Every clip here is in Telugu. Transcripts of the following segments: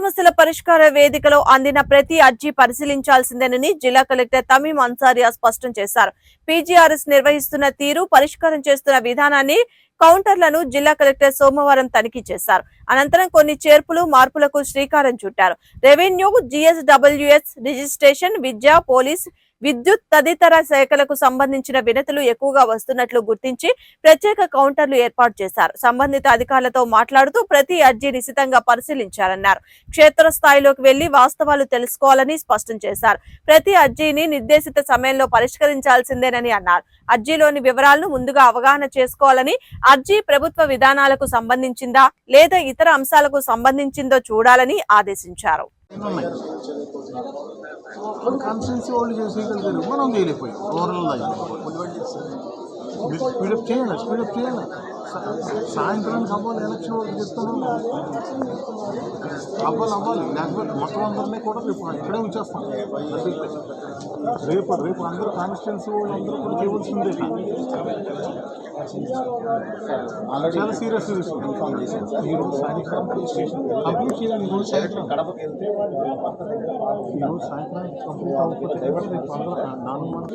సమస్యల పరిష్కార వేదికలో అందిన ప్రతి అర్జీ పరిశీలించాల్సిందేనని జిల్లా కలెక్టర్ తమీం అన్సారియా స్పష్టం చేశారు. పీజీఆర్ఎస్ నిర్వహిస్తున్న తీరు పరిష్కారం చేస్తున్న విధానాన్ని కౌంటర్లను జిల్లా కలెక్టర్ సోమవారం తనిఖీ చేశారు. అనంతరం కొన్ని చేర్పులు మార్పులకు శ్రీకారం చుట్టారు. రెవెన్యూ జిఎస్డబ్ల్యూఎస్ రిజిస్ట్రేషన్ విద్య పోలీస్ విద్యుత్ తదితర శాఖలకు సంబంధించిన వినతులు ఎక్కువగా వస్తున్నట్లు గుర్తించి ప్రత్యేక కౌంటర్లు ఏర్పాటు చేశారు. సంబంధిత అధికారులతో మాట్లాడుతూ ప్రతి అర్జీ నిశితంగా పరిశీలించారన్నారు. క్షేత్రస్థాయిలోకి వెళ్ళి వాస్తవాలు తెలుసుకోవాలని స్పష్టం చేశారు. ప్రతి అర్జీని నిర్దేశిత సమయంలో పరిష్కరించాల్సిందేనని అన్నారు. అర్జీలోని వివరాలను ముందుగా అవగాహన చేసుకోవాలని అర్జీ ప్రభుత్వ విధానాలకు సంబంధించిందా లేదా ఇతర అంశాలకు సంబంధించిందో చూడాలని ఆదేశించారు. ఉన్నాయి మన కాన్స్టిట్యున్సీ వాళ్ళు చేసేయగలిగారు మనం చేయలేకపోయాం. ఓవరాల్ మీరు స్పీడప్ చేయండి స్పీడప్ చేయండి. సా- సాయంత్రానికి అవ్వాలి ఎలక్షన్ వాళ్ళు చెప్తున్నాం. అవ్వాలి అవ్వాలి. లేకపోతే మొత్తం అందరినీ కూడా రేపు ఇక్కడే ఉంచేస్తాం. రేపు రేపు అందరూ కాన్స్టిట్యున్సీ వాళ్ళు అందరూ కూడా చేయవలసిందే. చాలా సీరియస్ ఈరోజు సాయంత్రం కంప్లీట్ చేయాలి ఈరోజు సాయంత్రం. ఈరోజు సాయంత్రం కంప్లీట్ అవ్వకపోతే రేపు అందరూ నాలుగు మంది.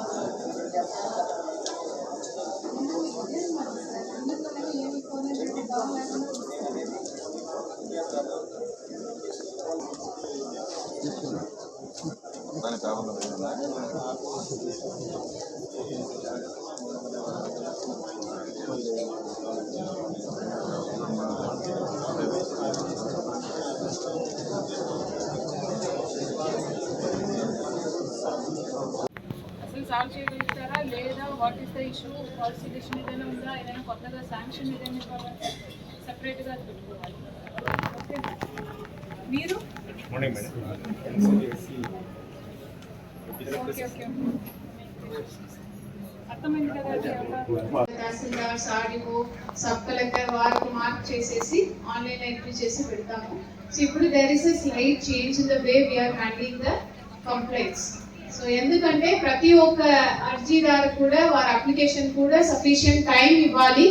సాల్వ్ చేయగలుగుతారా? లేదా what is the issue policy decision ఏదైనా ఉందా? ఏదైనా కొత్తగా శాంక్షన్ ఏదైనా ఇవ్వాలా? సపరేట్గా పెట్టుకోవాలి. ఓకే మీరు? తహసీల్దార్ ఓకే సబ్ కలెక్టర్ వారికి మార్క్ చేసేసి ఆన్లైన్ ఎంట్రీ చేసి పెడతాము సో ఇప్పుడు there is a slight change in the way we are handing the complaints so ఎందుకంటే ప్రతి ఒక్క అర్జీదారు కూడా వారి అప్లికేషన్ కూడా సఫిషియంట్ టైం ఇవ్వాలి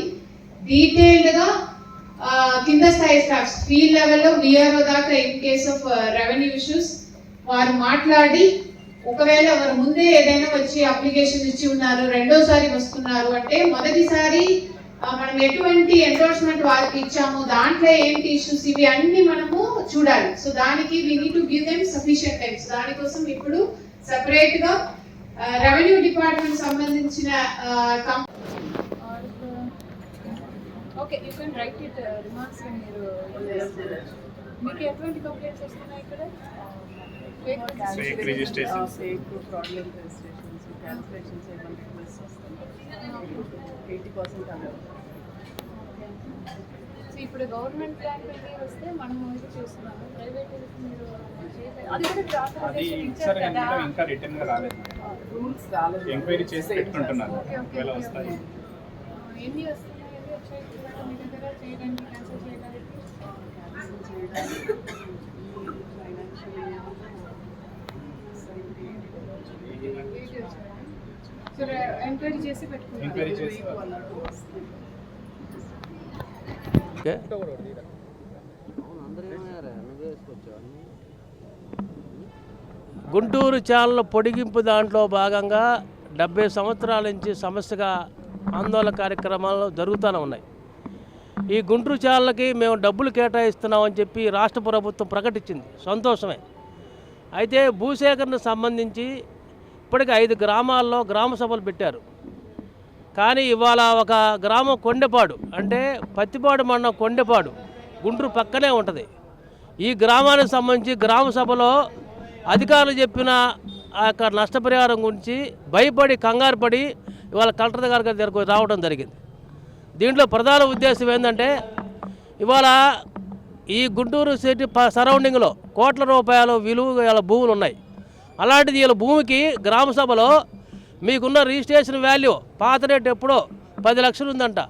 డీటెయిల్డ్గా కింద స్థాయి స్టాఫ్స్ ఫీల్డ్ లెవెల్లో విఆర్ఓ దాకా in case of revenue issues వారు మాట్లాడి ఒకవేళ వారు ముందే ఏదైనా వచ్చి అప్లికేషన్ ఇచ్చి ఉన్నారు రెండోసారి వస్తున్నారు అంటే మొదటిసారి మనం ఎటువంటి ఎండోర్స్మెంట్ వారికి ఇచ్చాము దాంట్లో ఏంటి ఇష్యూస్ ఇవి అన్ని మనము చూడాలి. సో దానికి we need to give them sufficient times దానికోసం ఇప్పుడు సెపరేట్గా రెవెన్యూ డిపార్ట్మెంట్ సంబంధించిన okay you can write it remarks మీరు మీకు ఎటువంటి కంప్లైంట్స్ వస్తున్నాయి ఇక్కడ? Fake registration fake fraudulent registrations cancellations ఏమైనా రిక్వెస్ట్ వస్తాయి ఎయిటీ పర్సెంట్ అలా సో ఇప్పుడు గవర్నమెంట్ ప్లాన్ పెట్టి వస్తే మనం ముందు చూస్తున్నాము. ప్రైవేట్ మీరు అది కూడా ఇంకా రిటర్న్గా రాలేదు. రూల్స్ రాలేదు. ఎంక్వైరీ చేసి పెట్టుకుంటున్నారు. ఓకే ఓకే ఒకవేళ వస్తాయి. ఎన్ని వస్తున్నాయి ఎన్ని వచ్చాయి? ఇప్పుడు మీ దగ్గర చేయడానికి క్యాన్సిల్ చేయడానికి క్యాన్సిల్ చేయడానికి ఎయిట్ వచ్చాయి సో ఎంక్వైరీ చేసి పెట్టుకున్నారు ఎంక్వైరీ చేసి గుంటూరు ఛానల్ పొడిగింపు దాంట్లో భాగంగా డెబ్బై సంవత్సరాల నుంచి సమస్యగా ఆందోళన కార్యక్రమాలు జరుగుతూనే ఉన్నాయి. ఈ గుంటూరు ఛానల్కి మేము డబ్బులు కేటాయిస్తున్నామని చెప్పి రాష్ట్ర ప్రభుత్వం ప్రకటించింది. సంతోషమే. అయితే భూసేకరణకు సంబంధించి ఇప్పటికి ఐదు గ్రామాల్లో గ్రామ సభలు పెట్టారు. కానీ ఇవాళ ఒక గ్రామం కొండెపాడు అంటే పత్తిపాడు మండలం కొండెపాడు గుంటూరు పక్కనే ఉంటుంది. ఈ గ్రామానికి సంబంధించి గ్రామ సభలో అధికారులు చెప్పిన ఆ యొక్క నష్టపరిహారం గురించి భయపడి కంగారు పడి ఇవాళ కలెక్టర్ గారి దగ్గరకు రావడం జరిగింది. దీంట్లో ప్రధాన ఉద్దేశం ఏంటంటే ఇవాళ ఈ గుంటూరు సిటీ ప సరౌండింగ్లో కోట్ల రూపాయల విలువ గల భూములు ఉన్నాయి. అలాంటిది వీళ్ళ భూమికి గ్రామ సభలో మీకున్న రిజిస్ట్రేషన్ వాల్యూ పాత రేట్ ఎప్పుడో పది లక్షలు ఉందంట.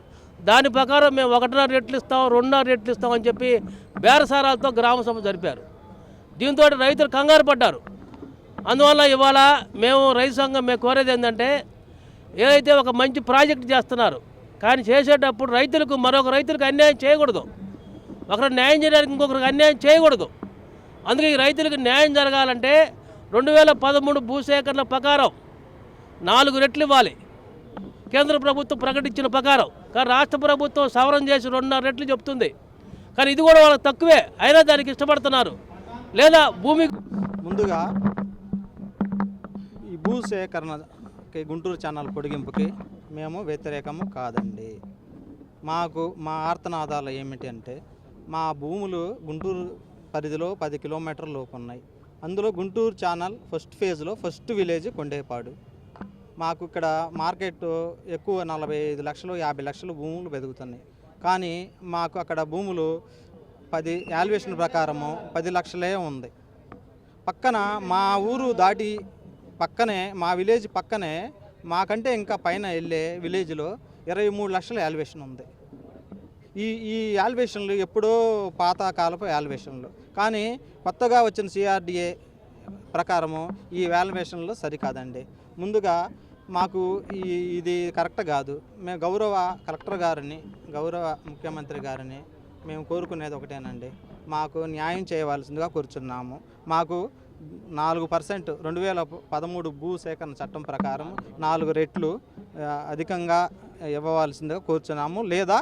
దాని ప్రకారం మేము ఒకటిన్నర రెట్లు ఇస్తాం రెండున్నర రెట్లు ఇస్తాం అని చెప్పి బేరసారాలతో గ్రామ సభ జరిపారు. దీంతో రైతులు కంగారు పడ్డారు. అందువల్ల ఇవాళ మేము రైతు సంఘం మేము కోరేది ఏంటంటే ఏదైతే ఒక మంచి ప్రాజెక్ట్ చేస్తున్నారు కానీ చేసేటప్పుడు రైతులకు మరొక రైతులకు అన్యాయం చేయకూడదు. ఒకరు న్యాయం చేయడానికి ఇంకొకరికి అన్యాయం చేయకూడదు. అందుకే రైతులకు న్యాయం జరగాలంటే రెండు వేల పదమూడు భూసేకరణ ప్రకారం నాలుగు రెట్లు ఇవ్వాలి. కేంద్ర ప్రభుత్వం ప్రకటించిన ప్రకారం. కానీ రాష్ట్ర ప్రభుత్వం సవరం చేసి రెండున్నర రెట్లు చెప్తుంది. కానీ ఇది కూడా వాళ్ళకి తక్కువే. అయినా దానికి ఇష్టపడుతున్నారు. లేదా భూమి ముందుగా ఈ భూసేకరణకి గుంటూరు ఛానల్ పొడిగింపుకి మేము వ్యతిరేకము కాదండి. మాకు మా ఆర్తనాదాలు ఏమిటి అంటే మా భూములు గుంటూరు పరిధిలో పది కిలోమీటర్ల లోపు ఉన్నాయి. అందులో గుంటూరు ఛానల్ ఫస్ట్ ఫేజ్లో ఫస్ట్ విలేజ్ కొండేపాడు. మాకు ఇక్కడ మార్కెట్ ఎక్కువ నలభై ఐదు లక్షలు యాభై లక్షలు భూములు పెరుగుతున్నాయి. కానీ మాకు అక్కడ భూములు పది యాల్యుయేషన్ ప్రకారము పది లక్షలే ఉంది. పక్కన మా ఊరు దాటి పక్కనే మా విలేజ్ పక్కనే మాకంటే ఇంకా పైన వెళ్ళే విలేజ్లో ఇరవై మూడు లక్షల యాల్వేషన్ ఉంది. ఈ ఈ యాల్వేషన్లు ఎప్పుడో పాతకాలపు యాల్యుయేషన్లు కానీ కొత్తగా వచ్చిన సిఆర్డిఏ ప్రకారము ఈ వాల్యుయేషన్లు సరికాదండి. ముందుగా మాకు ఈ ఇది కరెక్ట్ కాదు. మేము గౌరవ కలెక్టర్ గారిని గౌరవ ముఖ్యమంత్రి గారిని మేము కోరుకునేది ఒకటేనండి. మాకు న్యాయం చేయవలసిందిగా కూర్చున్నాము. మాకు నాలుగు పర్సెంట్ రెండు వేల పదమూడు భూ సేకరణ చట్టం ప్రకారం నాలుగు రెట్లు అధికంగా ఇవ్వవలసిందిగా కూర్చున్నాము. లేదా